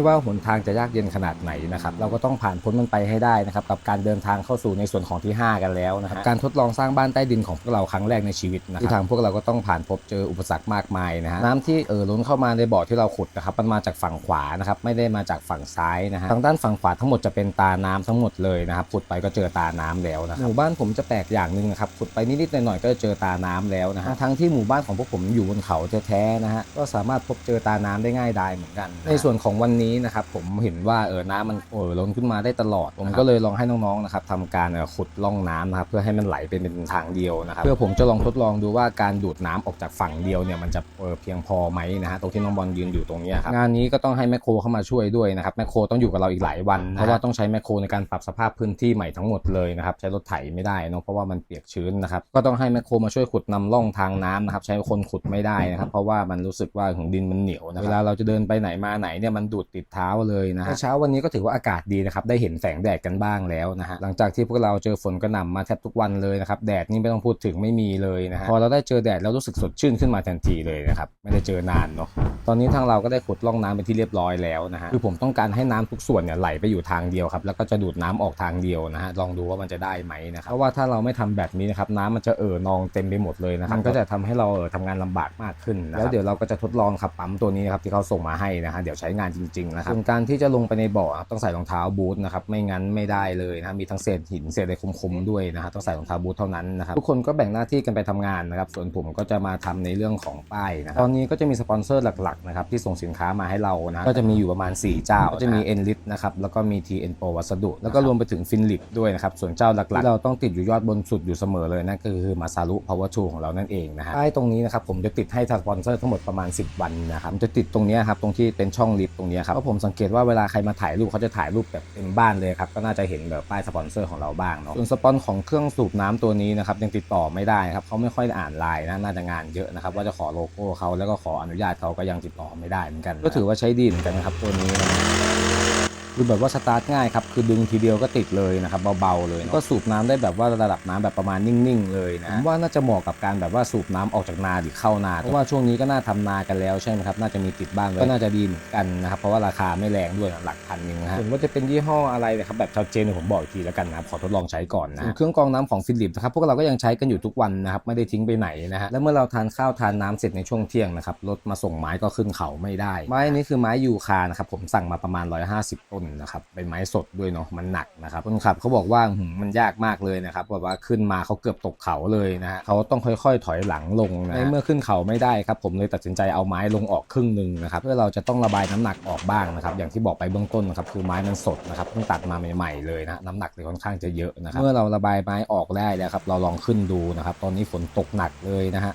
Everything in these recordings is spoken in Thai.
ไม่ว่าหนทางจะยากเย็นขนาดไหนนะครับเราก็ต้องผ่านพ้นมันไปให้ได้นะครับกับการเดินทางเข้าสู่ในส่วนของที่ 5 กันแล้วนะครับการทดลองสร้างบ้านใต้ดินของพวกเราครั้งแรกในชีวิตนะครับที่ทางพวกเราก็ต้องผ่านพบเจออุปสรรคมากมายนะฮะน้ำที่เอ่อล้นเข้ามาในบ่อที่เราขุดนะครับมันมาจากฝั่งขวานะครับไม่ได้มาจากฝั่งซ้ายนะฮะทางด้านฝั่งขวาทั้งหมดจะเป็นตาน้ำทั้งหมดเลยนะครับขุดไปก็เจอตาน้ำแล้วนะครับหมู่บ้านผมจะแปลกอย่างหนึ่งนะครับขุดไปนิดๆหน่อยๆก็จะเจอตาน้ำแล้วนะฮะทั้งที่หมู่บ้านของพวกผมอยู่บนเขาแท้ๆนะฮะก็สามารถพบเจอตาน้ำได้ง่ายดายเหมือนกัน ในส่วนของวันนี้นะครับผมเห็นว่าเออน้ำมันเออล้นขึ้นมาได้ตลอด ผมก็เลยลองให้น้องๆนะครับทำการเอ่อขุดล่องน้ำนะครับเพื่อให้มันไหลเป็นเป็นทางเดียวนะครับเพื่อผมจะลองทดลองดูว่าการดูดน้ำออกจากฝั่งเดียวเนี่ยมันจะเออเพียงพอไหมนะฮะตรงที่น้องบอลยืนอยู่ตรงเนี้ยครับงานนี้ก็ต้องให้แมคโครเข้ามาช่วยด้วยนะครับแมคโครต้องอยู่กับเราอีกหลายวันเพราะว่าต้องใช้แมคโครในการปรับสภาพพื้นที่ใหม่ทั้งหมดเลยนะครับใช้รถไถไม่ได้เนอะเพราะว่ามันเปียกชื้นนะครับก็ต้องให้แมคโครมาช่วยขุดนำร่องทางน้ำนะครับใช้คนขุดไม่ได้นะครับเพราะว่ามันรู้สึกว่าของดินมันเหนียวนะเวลาเราจะเดินไปไหนมาไหนเนี่ยมันดูดติดเท้าเลยนะฮะเช้าวันนี้ก็ถือว่าอากาศดีนะครับได้เห็นแสงแดดกันบ้างแล้วนะฮะหลังจากที่พวกเราเจอฝนกระหน่ำมาแทบทุกวันเลยนะครับแดดนี่ไม่ต้องพูดถึงไม่มีเลยนะฮะพอเราได้เจอแดดแล้วรู้สึกสดชื่นขึ้นมาทันทีเลยนะครับไม่ได้เจอนานเนาะตอนนี้ทางเราก็ได้ขุดร่องน้ำเป็นที่เรียบร้อยแล้วนะฮะคือผมต้องการให้น้ำทุกส่วนเนี่ยไหลไปอยู่ทางเดียวครับแล้วก็จะดูดน้ำออกทางเดียวนะฮะลองดูว่ามันจะได้ไหมนะครับเพราะว่าถ้าเราไม่ทำแบบนี้นะครับน้ำมันจะเอ่อนองเต็มไปหมดเลยนะครับมันก็จะทำให้เราเอ่อทำงานลำบากมากขึ้นนะครับแล้วเดี๋ยวเราก็จะทดลองขับปั๊มตัวนี้นะครับที่เขาส่งมาให้นะฮะเดี๋ยวใช้งานจริงๆนะครับส่วนการที่จะลงไปในบ่อต้องใส่รองเท้าบูทนะครับไม่งั้นไม่ได้เลยนะมีทั้งเศษหินเศษอะไรคมๆด้วยนะฮะต้องใส่รองเท้าบูทเท่านั้นนะครับทุกคนก็แบ่งหน้าที่กันไปทำงานนะครับส่วนผมก็จะมาทำในเรื่องของป้ายนะครับตอนนี้ก็จะมีสปอนเซอร์หลักๆนะครับที่ส่งสินค้ามาให้เรานะก็จะมีอยู่ประมาณ 4 เจ้าก็จะมี e n l i t นะครับแล้วก็มี TN Pro วัสดุ แล้วก็รวมไปถึงฟินลิปด้วยนะครับส่วนเจ้าหลักๆที่เราต้องติดอยู่ยอดบนสุดอยู่เสมอเลยนั่นก็คือมาซารุ Power Tool ของเรานั่นเองนะฮะป้ายตรงนี้นะครับผมจะติดให้สปอนเซอร์ทั้งหมดประมาณ 10 วันนะครับจะติดตรงเนี้ยครับตรงที่เป็นช่องลิฟต์ตรงเนี้ยครับเพราะผมสังเกตว่าเวลาใครมาถ่ายรูปเขาจะถ่ายรูปแบบเต็มบ้านเลยครับก็น่าจะเห็นแบบป้ายสปอนเซอร์ของเราบ้างเนาะส่วนสปอนของเครื่องสูบน้ำตัวนี้นะครับยังติดต่อไม่ได้ครับเขาไม่ค่อยอ่านไลน์นะน่าจะงานเยอะนะครับว่าจะขอโลโก้เขาแล้วก็ขออนุญาตเขาก็ยังติดต่อไม่ได้เหมือนกัน ก็ถือว่าใช้ดีเหมือนกันนะครับตัวนี้นะ คือแบบว่าสตาร์ทง่ายครับ คือดึงทีเดียวก็ติดเลยนะครับเบาๆเลย ก็สูบน้ำได้แบบว่าระดับน้ำแบบประมาณนิ่งๆเลยนะผมว่าน่าจะเหมาะกับการแบบว่าสูบน้ำออกจากนาหรือเข้านาเพราะว่าช่วงนี้ก็น่าทำนากันแล้วใช่ไหมครับน่าจะมีติดบ้านไว้ก็น่าจะดีเหมือนกันนะครับเพราะว่าราคาไม่แรงด้วยนะหลักพันหนึงนะฮะส่วนว่าจะเป็นยี่ห้ออะไรนะครับแบบชัดเจนเดี๋ยวผมบอกอีกทีแล้วกันนะครับขอทดลองใช้ก่อนนะส่วนเครื่องกรองน้ำของฟิลิปนะครับพวกเราก็ยังใช้กันอยู่ทุกวันนะครับไม่ได้ทิ้งไปไหนนะฮะแล้วเมื่อเราทานข้าวทานน้ำเสร็จในช่วงเที่ยงนะครับรถมาส่งไม้ก็ขึ้นเขาไม่ได้ ไม้นี้คือไม้ยูคานะครับผมสั่งมาประมาณ 150ต้นนะครับเป็นไม้สดด้วยเนาะมันหนักนะครับคนขับเขาบอกว่าหืมมันยากมากเลยนะครับแบบว่าขึ้นมาเขาเกือบตกเขาเลยนะฮะเขาต้องค่อยๆ ถอยหลังลงนะในเมื่อขึ้นเขาไม่ได้ครับผมเลยตัดสินใจเอาไม้ลงออกครึ่งหนึ่งนะครับเพื่อเราจะต้องระบายน้ำหนักออกบ้างนะครับอย่างที่บอกไปเบื้องต้นนะครับคือไม้มันสดนะครับเพิ่งตัดมาใหม่ๆเลยนะน้ำหนักเลยค่อนข้างจะเยอะนะครับเมื่อเราระบายไม้ออกได้แล้วครับเราลองขึ้นดูนะครับตอนนี้ฝนตกหนักเลยนะฮะ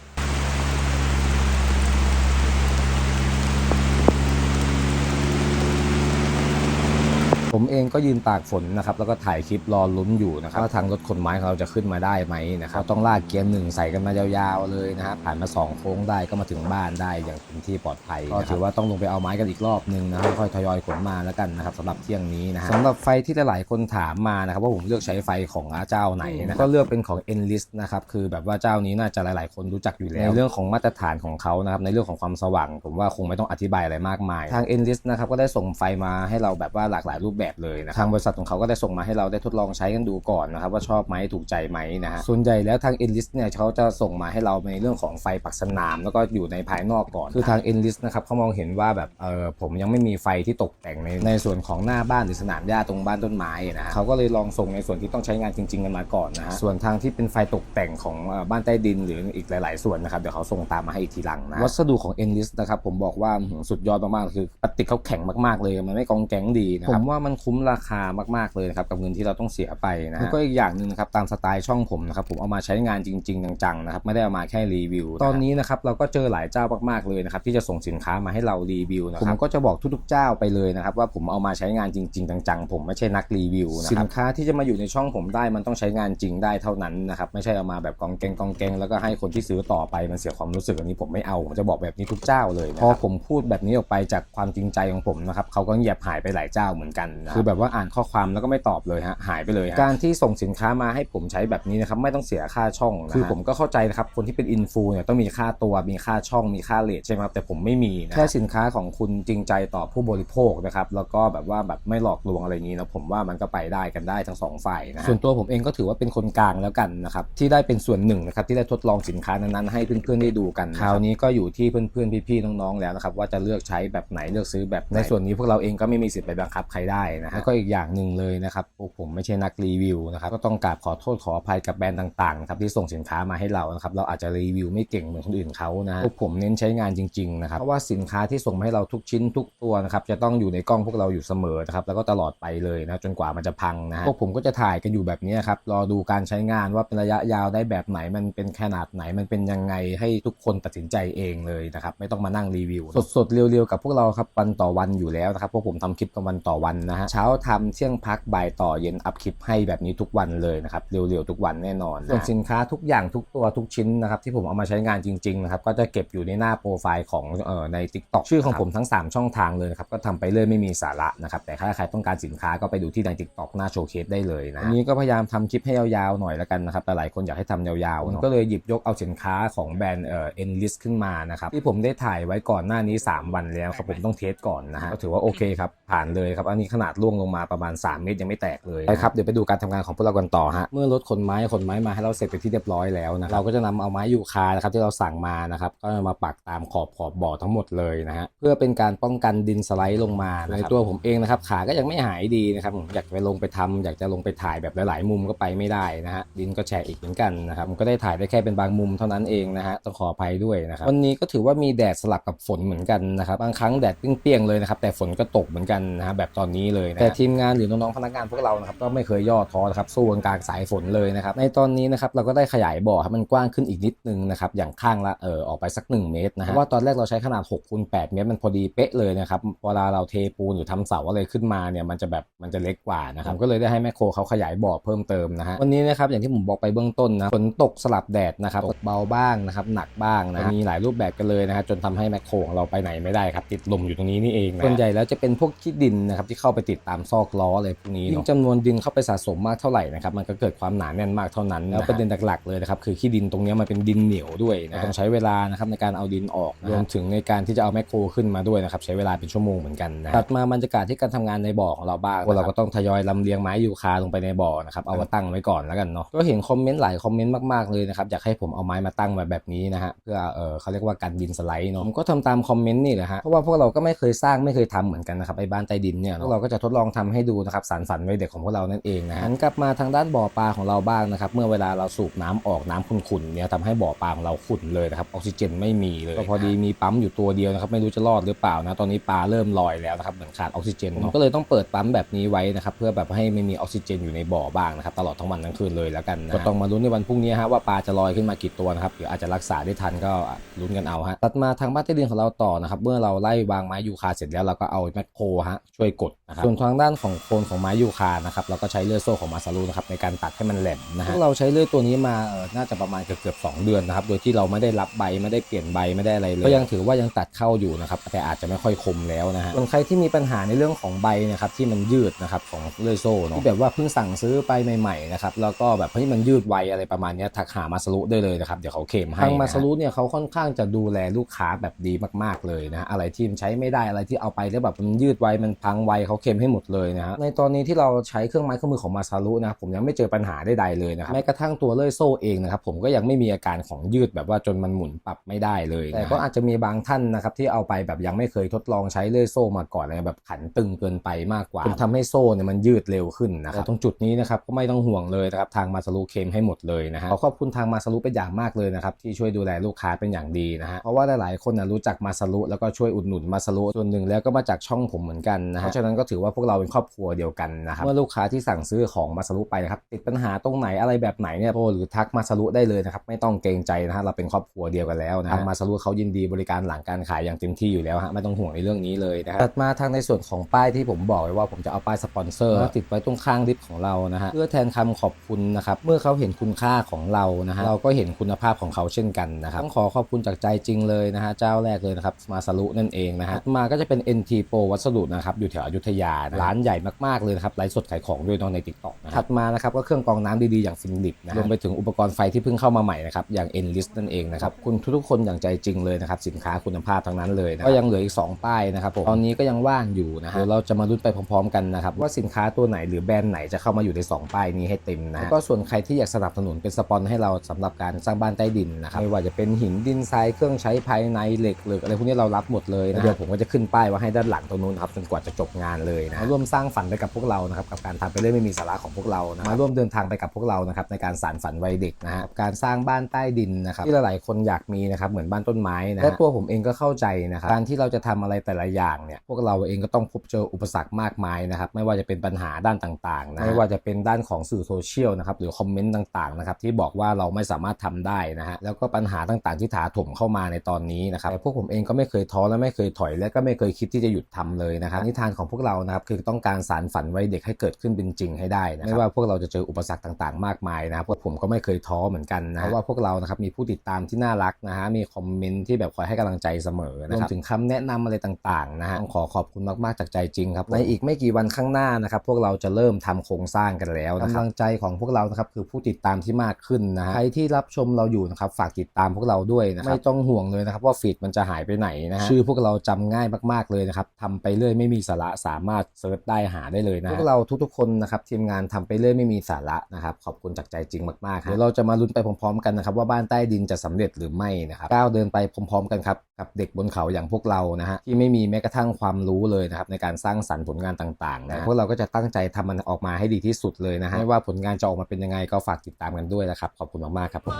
ผมเองก็ยืนตากฝนนะครับแล้วก็ถ่ายคลิปรอลุ้นอยู่นะครับว่าทางรถขนไม้ของเราจะขึ้นมาได้ไหมนะครับต้องลากเกียร์หนึ่งใส่กันมายาวๆเลยนะครับผ่านมาสองโค้งได้ก็มาถึงบ้านได้อย่างเต็มที่ปลอดภัยก็ถือว่าต้องลงไปเอาไม้กันอีกรอบหนึงนะครับค่อยทยอยขนมาแล้วกันนะครับสำหรับเที่ยงนี้นะฮะสำหรับไฟที่หลายๆคนถามมานะครับว่าผมเลือกใช้ไฟของเจ้าไหนนะก็เลือกเป็นของ Enlist นะครับคือแบบว่าเจ้านี้น่าจะหลาย ๆ คนรู้จักอยู่แล้วในเรื่องของมาตรฐานของเขานะครับในเรื่องของความสว่าง ผมว่าคงไม่ต้องอธิบายอะไรมากมาย ทาง Enlist นะครับก็ได้ส่งไฟมาให้เราแบบว่าหลากหลายรูปแบบเลยนะทางบริษัทของเขาก็ได้ส่งมาให้เราได้ทดลองใช้กันดูก่อนนะครับว่าชอบไหมถูกใจไหมนะฮะส่วนใหญ่แล้วทาง Enlist เนี่ยเขาจะส่งมาให้เราในเรื่องของไฟปักสนาม แล้วก็อยู่ในภายนอกก่อน คือทาง Enlist นะครับเขามองเห็นว่าแบบเออผมยังไม่มีไฟที่ตกแต่งในในส่วนของหน้าบ้านหรือสนามหญ้าตรงบ้านต้นไม้นะฮะเขาก็เลยลองส่งในส่วนที่ต้องใช้งานจริง ๆ กันมาก่อนนะฮะส่วนทางที่เป็นไฟตกแต่งของเอ่อบ้านใต้ดินหรืออีกหลาย ๆ ส่วนนะครับเดี๋ยวเขาส่งตามมาให้อีกทีหลังนะวัสดุของ Enlist นะครับผมบอกว่าอื้อหือสุดยอดมากๆคือพลาสติกเขาแข็งมากๆเลยมันไม่กองแก๊งดีนะครับผมว่ามันคุ้มราคามากๆเลยนะครับกับเงินที่เราต้องเสียไปนะฮะแล้วก็อีกอย่างหนึ่งนะครับตามสไตล์ช่องผมนะครับผมเอามาใช้งานจริง ๆ จังๆนะครับไม่ได้เอามาแค่รีวิว ตอนนี้นะครับเราก็เจอหลายเจ้ามากๆเลยนะครับที่จะส่งสินค้ามาให้เรารีวิวนะครับผมก็จะบอกทุกๆเจ้าไปเลยนะครับว่าผมเอามาใช้งานจริง ๆ จังๆ ผมไม่ใช่นักรีวิวนะครับสินค้าที่จะมาอยู่ในช่องผมได้มันต้องใช้งานจริงได้เท่านั้นนะครับไม่ใช่เอามาแบบกองแกงกองแกงแล้วก็ให้คนที่ซื้อต่อไปมันเสียความรู้สึกอันนี้ผมไม่เอาผมจะบอกแบบนี้ทุกเจ้าเลยนะครับพอผมพูดแบบนี้ออกไปจากความจริงใจของผมนะครับเขาก็เงียบหายไปหลายเจ้าเหมือนกันนะคือแบบว่าอ่านข้อความแล้วก็ไม่ตอบเลยฮะหายไปเลยฮะการที่ส่งสินค้ามาให้ผมใช้แบบนี้นะครับไม่ต้องเสียค่าช่องนะฮะคือผมก็เข้าใจนะครับคนที่เป็นอินฟูเนี่ยต้องมีค่าตัวมีค่าช่องมีค่าเลทใช่ไหมครับแต่ผมไม่มีนะแค่สินค้าของคุณจริงใจต่อผู้บริโภคนะครับแล้วก็แบบว่าแบบไม่หลอกลวงอะไรอย่างนี้นะผมว่ามันก็ไปได้กันได้ทั้งสองฝ่ายนะส่วนตัวผมเองก็ถือว่าเป็นคนกลางแล้วกันนะครับที่ได้เป็นส่วนหนึ่งนะครับที่ได้ทดลองสินค้านั้นๆให้เพื่อนๆได้ดูกันคราวนี้ก็อยู่ที่เพื่อนๆพี่ๆน้องๆแล้วนะครับว่าจะเลือกใช้แบบไหนเลือกซื้อแบบไหนในส่วนนี้พวกเราเองก็ไม่มีสิทธิ์ไปบังคับใครได้นะฮะแล้วก็อีกอย่างหนึ่งเลยนะครับพวกผมไม่ใช่นักรีวิวนะครับก็ต้องกราบขอโทษขออภัยกับแบรนด์ต่างๆนะครับที่ส่งสินค้ามาให้เรานะครับเราอาจจะรีวิวไม่เก่งเหมือนคนอื่นเขานะฮะพวกผมเน้นใช้งานจริงๆนะครับเพราะว่าสินค้าที่ส่งมาให้เราทุกชิ้นทุกตัวนะครับจะต้องอยู่ในกล้องพวกเราอยู่เสมอนะครับแล้วก็ตลอดไปเลยนะจนกว่ามันจะพังนะฮะพวกผมก็จะถ่ายกันอยู่แบบนี้ครับรอดูการใช้งานว่าเป็นระยะยาวได้แบบไหนมันเป็นขนาดไหนมันเป็นยังไงให้ทุกคนตัดสินใจเองเลยนะครับไม่ต้องมานั่งรีวิว สดๆเรียวๆกับพวกเราครับวันต่อวันอยู่แล้วนะครับพวกผมทำคลิปกันวันต่อวันนะฮะเช้าทำเที่ยงพักบ่ายต่อเย็นอัพคลิปให้แบบนี้ทุกวันเลยนะครับเร็วๆทุกวันแน่นอนส่วนสินค้าทุกอย่างทุกตัวทุกชิ้นนะครับที่ผมเอามาใช้งานจริงๆนะครับก็จะเก็บอยู่ในหน้าโปรไฟล์ของเอ่อใน TikTok ชื่อของผมทั้ง 3 ช่องทางเลยนะครับก็ทำไปเรื่อยไม่มีสาระนะครับแต่ถ้าใครต้องการสินค้าก็ไปดูที่ใน TikTok หน้าโชว์เคสได้เลยนะอันนี้ก็พยายามทำคลิปให้ยาวๆหน่อยแล้วกันนะครับแต่หลายคนอยากให้ทำยาวๆผมก็เลยหยิบยกเอาสินค้าของแบรนด์เอ่อ Enlist ขึ้นมานะครับที่ผมได้ถ่ายไว้ก่อนหน้านี้ 3 วันแล้วครับผมต้องเทสก่อนนะฮะก็ถือว่าโอเคครับผ่านเลยครับอันนี้ขนาดล่วงลงมาประมาณ 3 เมตรยังไม่แตกเลยไปครับเดี๋ยวไปดูการทำงานของพวกเรากันต่อฮะเมื่อรถขนไม้ขนไม้มาให้เราเสร็จไปที่เรียบร้อยแล้วนะเราก็จะนำเอาไม้ยูคานะครับที่เราสั่งมานะครับก็มาปักตามขอบขอบบ่อทั้งหมดเลยนะฮะเพื่อเป็นการป้องกันดินสไลด์ลงมาในตัวผมเองนะครับขาก็ยังไม่หายดีนะครับอยากไปลงไปทำอยากจะลงไปถ่ายแบบหลาย ๆ มุมก็ไปไม่ได้นะฮะดินก็แฉะอีกเหมือนกันนะครับก็ได้ถ่ายได้แค่เป็นบางมุมเท่านั้นเองนะฮะต้องขออภัยด้วยนะครับวันนี้ก็ถือว่ามีแดดสลับกับฝนเหมือนกันนะครับบางครั้งแดดเปรี้ยงๆเลยนะครับแต่ฝนก็ตกเหมือนกันนะฮะแบบตอนนี้เลยนะแต่ทีมงานหรือน้องๆพนักงานพวกเรานะครับก็ไม่เคยย่อท้อนะครับสู้กันกลางสายฝนเลยนะครับในตอนนี้นะครับเราก็ได้ขยายบ่อให้มันกว้างขึ้นอีกนิดนึงนะครับอย่างข้างละเออออกไปสัก 1 เมตรนะฮะเพราะว่าตอนแรกเราใช้ขนาด6คูณ8เมตรมันพอดีเป๊ะเลยนะครับเวลาเราเทปูนหรือทำเสาอะไรขึ้นมาเนี่ยมันจะแบบมันจะเล็กกว่านะครับผมก็เลยได้ให้แมคโครเขาขยายบ่อเพิ่มเติมนะฮะวันนี้นะครับอย่างที่ผมบอกไปเบื้องต้นนะฝนตกสลับแดดนะครับตกเบาบ้างนะครับหนักบ้างนะฮะมีหลายรูปแบบกันเลยนะฮะจนทำให้แมคโครของเราไปไหนไม่ได้ครับติดลมอยู่ตรงนี้นี่เองนะส่วนใหญ่แล้วจะเป็นพวกขี้ดินนะครับที่เข้าไปติดตามซอกล้ออะไรพวกนี้ยิ่งจำนวนดินเข้าไปสะสมมากเท่าไหร่นะครับมันก็เกิดความหนาแน่นมากเท่านั้นแล้วประเด็นหลักๆเลยนะครับคือขี้ดินตรงนี้มันเป็นดินเหนียวด้วยนะต้องใช้เวลานะครับในการเอาดินออกรวมถึงในการที่จะเอาแมคโครขึ้นมาด้วยนะครับใช้เวลาเป็นชั่วโมงเหมือนกันนะตัดมาบรรยากาศที่การทำงานในบ่อของเราบ้างพวกเราก็ต้องทยอยลำเลียงไม้ยูคาลงไปในบ่อนะครับเอามาตั้งไว้ก่อนแล้วกันเนาะก็เห็นคอมเมนต์หลายคอมเมนต์มากๆเลยนะครับอยากให้ผมเอาไม้มาตั้งมาแบบนี้นะฮะเพื่อเออเขาเรียกว่ากันดินสไลด์เนาะผมก็ทำตามคอมเมนต์นี่แหละฮะเพราะว่าพวกเราก็ไม่เคยสร้างไม่เคยทำเหมือนกันนะครับไอ้บ้านใต้ดินเนี่ยพวกเราก็จะทดลองทำให้ดูนะครับสารฝันไว้เด็กของพวกเรานั่นเองนะฮะหันกลับมาทางด้านบ่อปลาของเราบ้างนะครับเมื่อเวลาเราสูบน้ำออกน้ำขุ่นๆเนี่ยทำให้บ่อปลาของเราขุ่นเลยนะครับออกซิเจนไม่มีเลยก็พอดีมีปั๊มอยู่ตัวเดียวนะครับไม่รู้จะรอดหรือเปล่านะตอนนี้ปลาเริ่มลอยแล้วนะครับเหมือนขาดออกซิเจนผมก็เลยต้องเปิดปั๊มแบบนี้ไว้นะครับเพื่อแบบให้ไม่มีออกซิเจนอยู่ในบ่อบ้างนะครับตลอดทั้งวันทั้งคืนเลยแล้วกันนะก็ต้องมาลุ้นในวันพรุ่งนี้ฮะว่าปลาจะลอยขึ้นมากี่ตัวนะครับหรืออาจจะรักษาได้ทันก็ลุ้นกันเอาฮะตัดมาทางบ้านใต้ดินของเราต่อนะครับเมื่อเราไล่วางไม้ยูคาเสร็จแล้วเราก็เอาแมคโครฮะช่วยกดนะครับส่วนทางด้านของโคนของไม้ยูคานะครับเราก็ใช้เลื่อยโซ่ของมาซารุนะครับในการตัดให้มันแหลมนะฮะพวกเราใช้เลื่อยตัวนี้มาเออน่าจะประมาณเกือบๆสองเดือนนะครับโดยที่เราไม่ได้รับใบไม่ได้เปลี่ยนใบไม่ได้อะไรเลยก็ยังถือว่ายังตัดเข้าอยู่นะครับแต่อาจจะไม่ค่อยคมแล้วนะฮะส่วนใครที่มีปัญหาในเรื่องของใบนะครับที่มันยืดนะครับของเลื่อยโซ่เนาะที่แบบว่าเพิ่งสั่งซื้อไปใหม่ๆนะครับแล้วก็แบบเฮ้ยมันยืดไวอะไรประมาณเนี้ยทักหามาซารุได้เลยนะครับเดี๋ยวเขาเข็มให้ทางมาซารุเนี่ยเขาค่อนข้างจะดูแลลูกค้าแบบดีมากๆเลยนะฮะอะไรที่มันใช้ไม่ได้อะไรที่เอาไปแล้วแบบมันยืดไวมันพังไวเขาเข็มให้หมดเลยนะฮะในตอนนี้ที่เราใช้เครื่องไม้เครื่องมือของมาซารุนะผมยังไม่เจอปัญหาใดๆเลยนะครับแม้กระทั่งตัวเลื่อยโซ่เองนะครับผมก็ยังไม่มีอาการของยืดแบบว่าจนมันหมุนปรับไม่ได้เลย แต่ก็อาจจะมีบางท่านนะครับที่เอาไปแบบยังไม่เคยทดลองใช้เลื่อยโซ่มาก่อนอะไรแบบขันตึงเกินไปมากกว่าจนทำให้โซ่เนี่ยมันยืดเร็วขึ้นนะครับตรงจุดนี้นะครับก็ไม่ต้องห่วงเลยนะครับทางมาซารุเคลมให้หมดเลยนะฮะขอขอบคุณทางมาซารุเป็นอย่างมากเลยนะครับที่ช่วยดูแลลูกค้าเป็นอย่างดีนะฮะเพราะว่าหลายๆคนนะรู้จักมาซารุแล้วก็ช่วยอุดหนุนมาซารุส่วนหนึ่งแล้วก็มาจากช่องผมเหมือนกันนะฮะเพราะฉะนั้นก็ถือว่าพวกเราเป็นครอบครัวเดียวกันนะครับเมื่อลูกค้าที่สั่งซื้อของมาซารุไปนะครับติดปัญหาตรงไหนอะไรแบบไหนเนี่ยโทรหรือทักมาซารุได้เลยนะครับไม่ต้องเกรงใจนะฮะเราเป็นครอบครัวเดียวกันแล้วนะทางมาซารุเขายินดีบริการหลังการขายอย่างเต็มที่อยู่แล้วฮะไม่ต้องห่วงในเรื่องนี้เลยนะครับตัดมาทางในส่วนของป้ายที่ผมบอกไว้ว่าผมจะเอาป้ายสปอนเซอร์ติดไว้ตรงข้างลิฟต์ของเรานะฮะเพื่อแทนคำขอบคุณนะครับเมื่อเขาเห็นคุณค่าของเรานะฮะเราก็เห็นคุณภาพของเขาเช่นกันนะครับต้องขอขอบคุณจากใจจริงเลยนะฮะเจ้าแรกเลยนะครับมาซารุนั่นเองนะฮะมาก็จะเป็น NT Pro วัสดุนะครับอยู่แถวอยุธยาานะร้านใหญ่มากๆเลยนะครับไลฟ์สดขายของด้วยเน้องใน TikTok นะถัดมานะครับก็เครื่องกรองน้ำดีๆอย่างฟิลิปนะรวมไปถึงอุปกรณ์ไฟที่เพิ่งเข้ามาใหม่นะครับอย่าง Enlist นั่นเองนะครับคุณทุกๆคนอย่างใจจริงเลยนะครับสินค้าคุณภาพทั้งนั้นเลยนะก็ยังเหลืออีก 2 ป้ายนะครับผมตอนนี้ก็ยังว่างอยู่นะฮะเดี๋ยวเราจะมาลุ้นไปพร้อมๆกันนะครับว่าสินค้าตัวไหนหรือแบรนด์ไหนจะเข้ามาอยู่ใน 2 ป้ายนี้ให้เต็มนะแล้วก็ส่วนใครที่อยากสนับสนุนเป็นสปอนให้เราสำหรับการสร้างบ้านใต้ดินนะครับไม่ว่าจะเป็นหินดินทรายเครื่องใช้ภายในเหล็กหรืออะไรพวกนี้เรารับหมดเลยนะเดี๋ยวผมก็จะขึ้นป้ายไว้ให้ด้านหลังตรงนู้นครับจนกว่าจะจบงานเลยนะมาร่วมสร้างฝันไปกับพวกเรานะครับกับการทำไปเรื่อยไม่มีสาระของพวกเรานะมาร่วมเดินทางไปกับพวกเรานะครับในการสานฝันวัยเด็กนะฮะการสร้างบ้านใต้ดินนะครับที่หลายๆคนอยากมีนะครับเหมือนบ้านต้นไม้นะและตัวผมเองก็เข้าใจนะครับการที่เราจะทำอะไรแต่ละอย่างเนี่ยพวกเราเองก็ต้องพบเจออุปสรรคมากมายนะครับไม่ว่าจะเป็นปัญหาด้านต่างๆนะไม่ว่าจะเป็นด้านของสื่อโซเชียลนะครับหรือคอมเมนต์ต่างๆนะครับที่บอกว่าเราไม่สามารถทำได้นะฮะแล้วก็ปัญหาต่างๆที่ถาถมเข้ามาในตอนนี้นะครับแต่พวกผมเองก็ไม่เคยท้อและไม่เคยถอยและก็ไม่เคยคิดที่จะหยุดทำเลยนะครับนิทานของพวกเรานะครับคือต้องการสารฝันไว้เด็กให้เกิดขึ้นเป็นจริงให้ได้นะครับไม่ว่าพวกเราจะเจออุปสรรคต่างๆ มากมายนะครับพวกผมก็ไม่เคยท้อเหมือนกันนะเพราะว่าพวกเรานะครับมีผู้ติดตามที่น่ารักนะฮะมีคอมเมนต์ที่แบบคอยให้กำลังใจเสมอนะครับรวมถึงคำแนะนำอะไรต่างๆนะฮะต้องขอขอบคุณมากๆจากใจจริงครับในอีกไม่กี่วันข้างหน้านะครับพวกเราจะเริ่มทำโครงสร้างกันแล้วนะครับกำลังใจของพวกเรานะครับคือผู้ติดตามที่มากขึ้นนะฮะใครที่รับชมเราอยู่นะครับฝากติดตามพวกเราด้วยนะครับไม่ต้องห่วงเลยนะครับว่าฟีดมันจะหายไปไหนนะฮะชื่อพวกเราจำง่ายมากๆเลยนะครับทำไปเรื่อยไม่มีสาระสามารถเซิร์ชได้หาได้เลยนะพวกเราทุกๆคนนะครับทีมงานทำไปเรื่อยไม่มีสาระนะครับขอบคุณจากใจจริงมากๆครับเดี๋ยวเราจะมาลุ้นไปพร้อมๆกันนะครับว่าบ้านใต้ดินจะสำเร็จหรือไม่นะครับก้าวเดินไปพร้อม ๆ กันครับกับเด็กบนเขาอย่างพวกเรานะฮะที่ไม่มีแม้กระทั่งความรู้เลยนะครับในการสร้างสรรค์ผลงานต่างๆนะพวกเราก็จะตั้งใจทำมันออกมาให้ดีที่สุดเลยนะฮะไม่ว่าผลงานจะออกมาเป็นยังไงก็ฝากติดตามกันด้วยนะครับขอบคุณมากๆครับผม